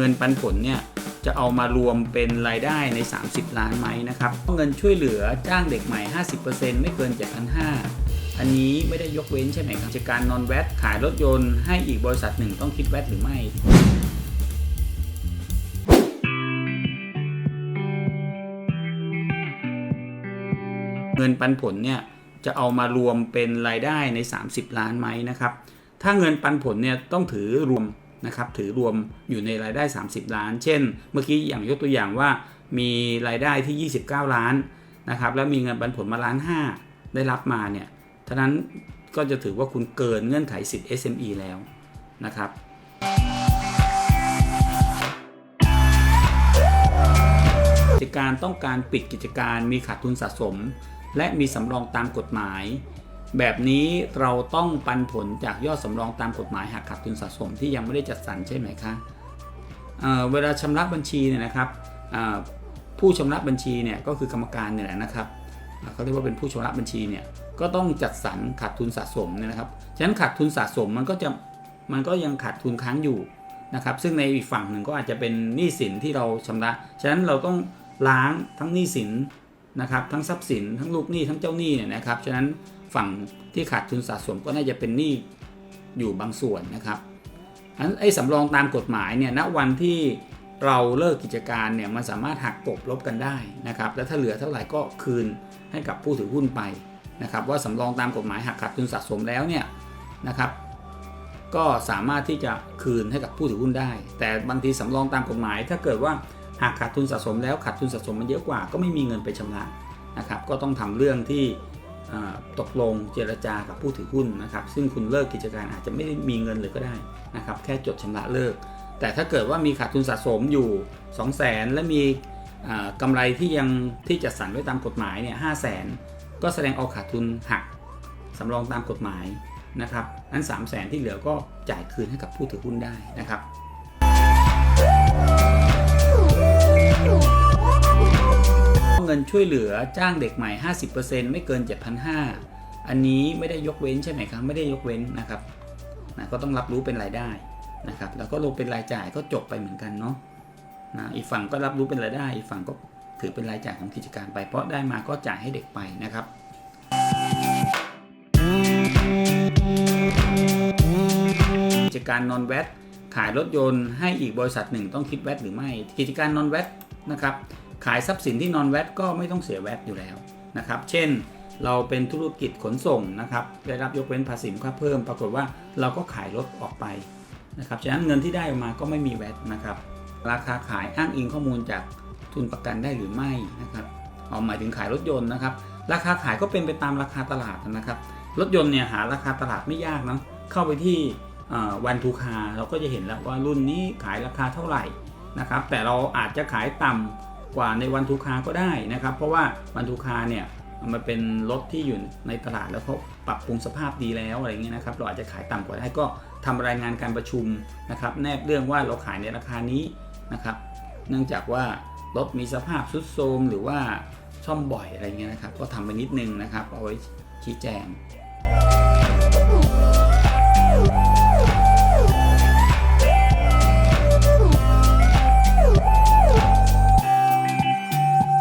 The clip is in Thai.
เงินปันผลเนี่ยจะเอามารวมเป็นรายได้ใน 30 ล้านไหมนะครับ เงินช่วยเหลือจ้างเด็กใหม่ 50%ไม่เกิน7,500อันนี้ไม่ได้ยกเว้นใช่ไหมครับกิจการนอนแวดขายรถยนต์ให้อีกบริษัทหนึ่งต้องคิดแวดหรือไม่เงินปันผลเนี่ยจะเอามารวมเป็นรายได้ใน 30 ล้านไหมนะครับ ถ้าเงินปันผลเนี่ยต้องถือรวม นะครับถือรวมอยู่ในรายได้ 30 ล้าน เช่น เมื่อกี้อย่างยกตัวอย่างว่ามีรายได้ที่ 29 ล้านนะครับแล้วมีเงินปันผลมาล้านห้าได้รับมาเนี่ยท่านั้นก็จะถือว่าคุณเกินเงื่อนไขสิทธิ์ SME แล้วนะครับกิจการต้องการปิดกิจการมีขาดทุนสะสม และมีสำรองตามกฎหมาย แบบนี้เราต้องปันผลจากยอดสำรองตามกฎหมายหากขาดทุนสะสมที่ยังไม่ได้จัดสรรใช่ไหมคะเเวลาชำระบัญชีเนี่ยนะครับผู้ชำระบัญชีเนี่ยก็คือกรรมการเนี่ยแหละนะครับเขาเรียกว่าเป็นผู้ชำระบัญชีเนี่ยก็ต้องจัดสรรขาดทุนสะสมเนี่ยนะครับฉะนั้นขาดทุนสะสมมันก็จะมันก็ยังขาดทุนค้างอยู่นะครับซึ่งในอีกฝั่งหนึ่งก็อาจจะเป็นหนี้สินที่เราชำระฉะนั้นเราต้องล้างทั้งหนี้สินนะครับทั้งทรัพย์สินทั้งลูกหนี้ทั้งเจ้าหนี้เนี่ยนะครับฉะนั้น ฝั่งที่ขาดทุนสะสมก็น่าจะเป็นหนี้อยู่บางส่วนนะครับอันไอ้สำรองตามกฎหมายเนี่ยณวันที่เราเลิกกิจการเนี่ยมันสามารถหักกบลบกันได้นะครับ แล้วถ้าเหลือเท่าไหร่ก็คืนให้กับผู้ถือหุ้นไปนะครับ ว่าสำรองตามกฎหมายหักขาดทุนสะสมแล้วเนี่ยนะครับ ก็สามารถที่จะคืนให้กับผู้ถือหุ้นได้ แต่บางทีสำรองตามกฎหมาย ถ้าเกิดว่าหากขาดทุนสะสมแล้วขาดทุนสะสมมันเยอะกว่า ก็ไม่มีเงินไปชำระนะครับ ก็ต้องทำเรื่องที่ ตกลงเจรจากับผู้ถือหุ้นนะครับ ซึ่งคุณเลิกกิจการอาจจะไม่ได้มีเงินเลยก็ได้นะครับแค่จดชำระเลิก แต่ถ้าเกิดว่ามีขาดทุนสะสมอยู่ 2 0 0 0 0 0 และมีอ่ากำไรที่ยังที่จัดสรรไว้ตามกฎหมายเนี่ยห้าแสนก็แสดงเอาขาดทุนหักสำรองตามกฎหมายนะครับนั้น3 0 0แสนที่เหลือก็จ่ายคืนให้กับผู้ถือหุ้นได้นะครับ ช่วยเหลือจ้างเด็กใหม่ 50%ไม่เกิน 7,500 อันนี้ไม่ได้ยกเว้นใช่ไหมครับ ไม่ได้ยกเว้นนะครับนะก็ต้องรับรู้เป็นรายได้นะครับ แล้วก็ลงเป็นรายจ่ายก็จบไปเหมือนกันเนาะนะอีกฝั่งก็รับรู้เป็นรายได้ อีกฝั่งก็ถือเป็นรายจ่ายของกิจการไป เพราะได้มาก็จ่ายให้เด็กไปนะครับกิจการนอนแวดขายรถยนต์ให้อีกบริษัทหนึ่งต้องคิดแวดหรือไม่ กิจการนอนแวดนะครับ ขายทรัพย์สินที่นอนแวดก็ไม่ต้องเสียแวดอยู่แล้วนะครับ เช่น เราเป็นธุรกิจขนส่งนะครับ ได้รับยกเว้นภาษีมูลค่าเพิ่ม ปรากฏว่าเราก็ขายรถออกไปนะครับ ฉะนั้นเงินที่ได้ออกมาก็ไม่มีแวดนะครับ ราคาขายอ้างอิงข้อมูลจากทุนประกันได้หรือไม่นะครับเอาหมายถึงขายรถยนต์นะครับ ราคาขายก็เป็นไปตามราคาตลาดนะครับ รถยนต์เนี่ยหาราคาตลาดไม่ยากนะ เข้าไปที่วันทูคาเราก็จะเห็นแล้วว่ารุ่นนี้ขายราคาเท่าไหร่นะครับ แต่เราอาจจะขายต่ำ กว่าในวันทูคาก็ได้นะครับ เพราะว่าวันทูคาเนี่ยมันเป็นรถที่อยู่ในตลาดแล้วเขาปรับปรุงสภาพดีแล้วอะไรเงี้ยนะครับ เราอาจจะขายต่ำกว่าได้ก็ทำรายงานการประชุมนะครับ แนบเรื่องว่าเราขายในราคานี้นะครับ เนื่องจากว่ารถมีสภาพทรุดโทรมหรือว่าซ่อมบ่อยอะไรเงี้ยนะครับ ก็ทำไปนิดนึงนะครับเอาไว้ชี้แจง